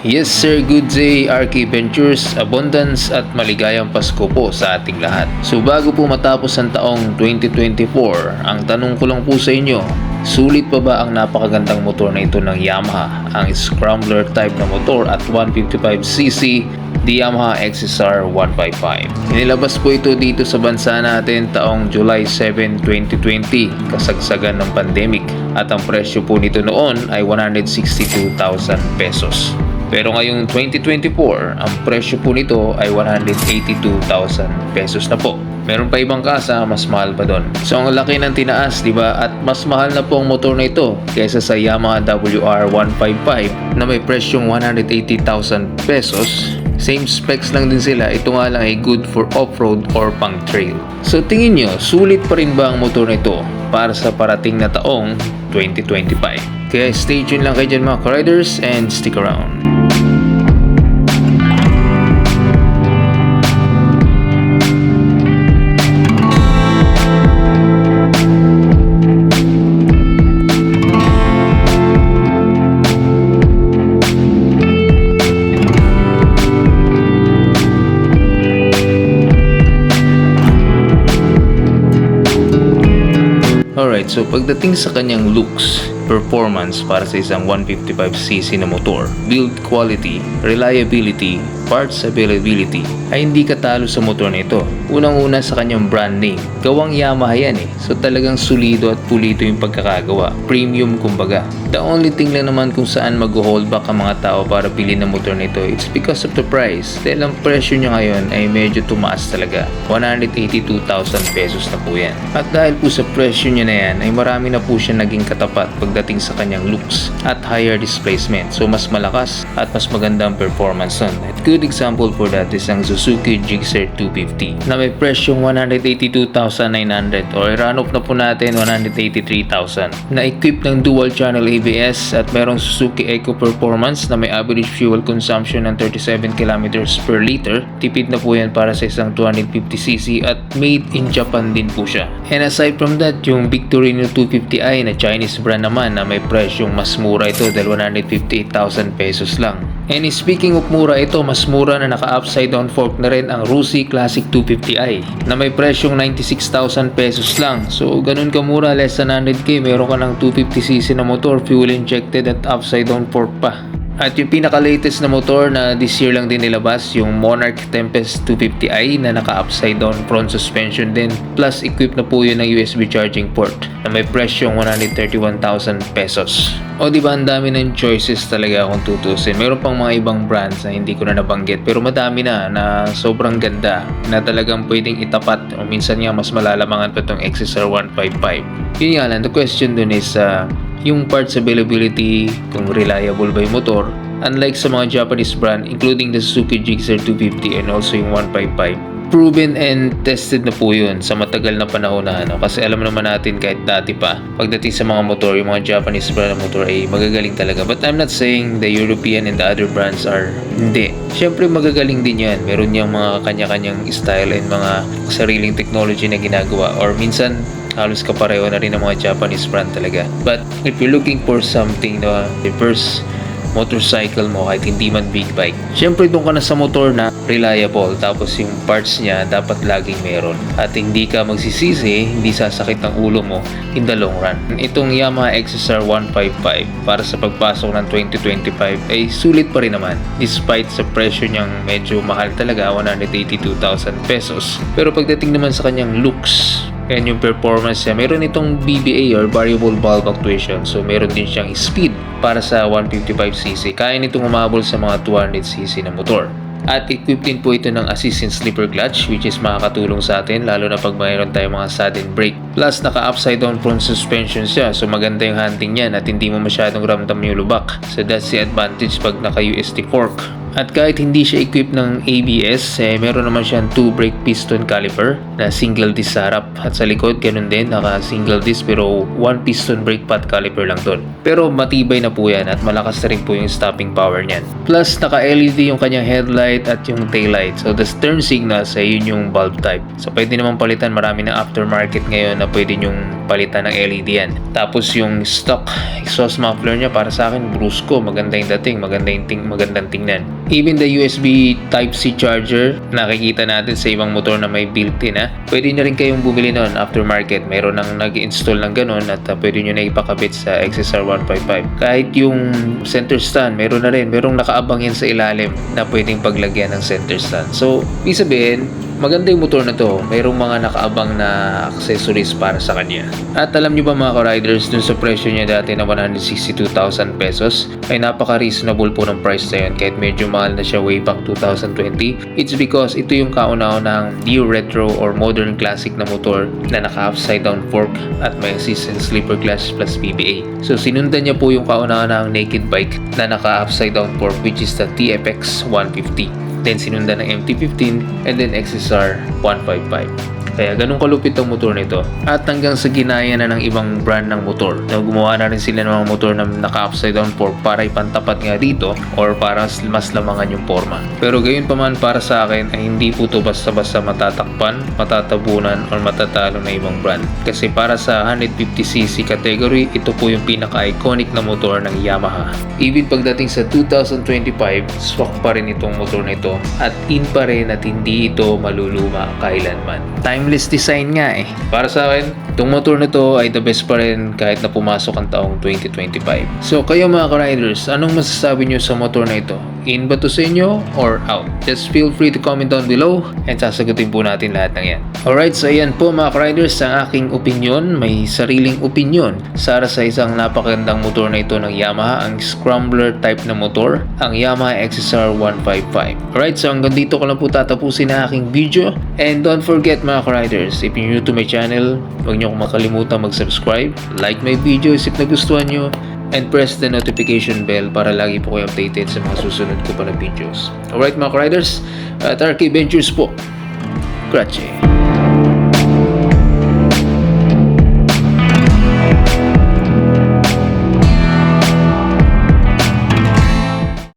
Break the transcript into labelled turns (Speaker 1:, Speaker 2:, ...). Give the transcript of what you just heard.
Speaker 1: Yes sir, good day RK Ventures, abundance at maligayang Pasko po sa ating lahat. So bago po matapos ang taong 2024, ang tanong ko lang po sa inyo, sulit pa ba ang napakagandang motor na ito ng Yamaha, ang Scrambler type na motor at 155cc, the Yamaha XSR 155. Inilabas po ito dito sa bansa natin taong July 7, 2020, kasagsagan ng pandemic at ang presyo po nito noon ay 162,000 pesos. Pero ngayong 2024, ang presyo po nito ay 182,000 pesos na po. Meron pa ibang kasa, mas mahal pa doon. So ang laki ng tinaas, di ba? At mas mahal na po ang motor na ito kaysa sa Yamaha WR155 na may presyong 180,000 pesos. Same specs lang din sila. Ito nga lang ay good for off-road or pang trail. So tingin nyo, sulit pa rin ba ang motor na ito para sa parating na taong 2025? Kaya stay tuned lang kayo dyan mga riders and stick around. Alright, so pagdating sa kanyang looks, performance para sa isang 155cc na motor, build quality, reliability, parts availability, ay hindi katalo sa motor na ito. Unang-una sa kanyang brand name. Gawang Yamaha yan eh. So talagang solido at pulido yung pagkakagawa. Premium kumbaga. The only thing lang naman kung saan mag-hold back ang mga tao para bilhin ng motor na ito, it's because of the price. Dahil ang presyo niya ngayon ay medyo tumaas talaga. 182,000 pesos na po yan. At dahil po sa presyo niya na yan, ay marami na po siya naging katapat pagdating sa kanyang looks at higher displacement. So mas malakas at mas magandang performance nun. At good example for that is ang Suzuki Gixxer 250 na may presyong 182,900 o i-run off na po natin 183,000 na equipped ng dual channel ABS at merong Suzuki Eco Performance na may average fuel consumption ng 37 km per liter. Tipid na po yan para sa isang 250cc at made in Japan din po siya. And aside from that, yung Victorino 250i na Chinese brand naman na may presyong mas mura ito dahil 158,000 pesos lang. And speaking of mura ito, mas mura na naka-upside down fork na rin ang Rusi Classic 250i na may presyong 96,000 pesos lang. So ganun ka mura, less than 100k, meron ka ng 250cc na motor, fuel injected at upside down fork pa. At yung pinaka-latest na motor na this year lang din nilabas, yung Monarch Tempest 250i na naka-upside down front suspension din. Plus, equipped na po yun ng USB charging port na may presyong 131,000 pesos. O di ba ang dami ng choices talaga kung tutusin. Meron pang mga ibang brands na hindi ko na nabanggit pero madami na na sobrang ganda na talagang pwedeng itapat o minsan nga mas malalamangan pa itong XSR 155. Yun nga lang, the question dun is uh, yung parts availability, kung reliable ba yung motor. Unlike sa mga Japanese brand, including the Suzuki Gixxer 250 and also yung 155, proven and tested na po yun sa matagal na panahon na ano. Kasi alam naman natin kahit dati pa, pagdating sa mga motor, yung mga Japanese brand na motor ay magagaling talaga. But I'm not saying the European and the other brands are hindi. Siyempre magagaling din yan. Meron niyang mga kanya-kanyang style and mga sariling technology na ginagawa. Or minsan, halos kapareho na rin ng mga Japanese brand talaga. But if you're looking for something na diverse motorcycle mo kahit hindi man big bike. Siyempre doon ka na sa motor na reliable tapos yung parts niya dapat laging meron at hindi ka magsisisi, hindi sasakit ang ulo mo in the long run. Itong Yamaha XSR 155 para sa pagpasok ng 2025 ay sulit pa rin naman despite sa presyo niyang medyo mahal talaga 182,000 pesos. Pero pagdating naman sa kanyang looks, and yung performance niya, meron itong BBA or variable valve actuation. So meron din siyang speed para sa 155cc. Kaya nitong umabol sa mga 200cc na motor. At equipped din po ito ng assist in slipper clutch which is makakatulong sa atin lalo na pag mayroon tayong mga sudden brake. Plus naka upside down front suspension siya so maganda yung handling niyan at hindi mo masyadong ramdam yung lubak. So that's the advantage pag naka USD fork At kahit hindi siya equipped ng ABS, eh, meron naman siyang 2 brake piston caliper na single disc harap at sa likod ganun din naka single disc pero 1 piston brake pad caliper lang doon. Pero matibay na po yan at malakas na rin po yung stopping power niyan. Plus naka LED yung kanyang headlight at yung taillight. So the turn signals ay yun yung bulb type. So pwede naman palitan marami ng aftermarket ngayon na pwede nyong palitan ng LED yan. Tapos yung stock exhaust muffler niya para sa akin brusco, maganda yung dating, maganda yung ting magandang tingnan. Even the USB Type-C charger, nakikita natin sa ibang motor na may built-in ha. Pwede nyo rin kayong bumili nun aftermarket. Mayroon nang nag-install ng ganun at uh, pwede nyo na ipakabit sa XSR 155. Kahit yung center stand, meron na rin. Merong nakaabang yan sa ilalim na pwedeng paglagyan ng center stand. So, ibig sabihin, Maganda yung motor na to. Mayroong mga nakaabang na accessories para sa kanya. At alam nyo ba mga ka-riders, dun sa presyo niya dati na 162,000 pesos, ay napaka-reasonable po ng price na yun kahit medyo mahal na siya way back 2020. It's because ito yung kauna-unang new retro or modern classic na motor na naka-upside down fork at may assist and sleeper glass plus PBA. So sinundan niya po yung kauna-unang naked bike na naka-upside down fork which is the TFX 150 then sinundan ng MT-15, and then XSR 155. Kaya ganun kalupit ang motor nito. At hanggang sa ginaya na ng ibang brand ng motor. Na gumawa na rin sila ng mga motor na naka-upside down fork para ipantapat nga dito or para mas lamangan yung forma. Pero gayon pa man para sa akin ay hindi po to basta-basta matatakpan, matatabunan or matatalo na ibang brand. Kasi para sa 150cc category, ito po yung pinaka-iconic na motor ng Yamaha. Even pagdating sa 2025, swak pa rin itong motor na ito at in pa rin at hindi ito maluluma kailanman. Timeless design nga eh. Para sa akin, itong motor na to ay the best pa rin kahit na pumasok ang taong 2025. So kayo mga ka-riders, anong masasabi nyo sa motor na ito? In ba to sa inyo or out? Just feel free to comment down below and sasagutin po natin lahat ng yan. Alright, so ayan po mga ka-riders, ang aking opinion, may sariling opinion para sa isang napakagandang motor na ito ng Yamaha, ang Scrambler type na motor, ang Yamaha XSR 155. Alright, so hanggang dito ko lang po tatapusin ang aking video. And don't forget mga ka-riders, if you're new to my channel, huwag niyo kong makalimutan mag-subscribe, like my videos if nagustuhan nyo, and press the notification bell para lagi po kayo updated sa mga susunod ko pa na videos. Alright mga ka-riders, at RK Ventures po. Grazie.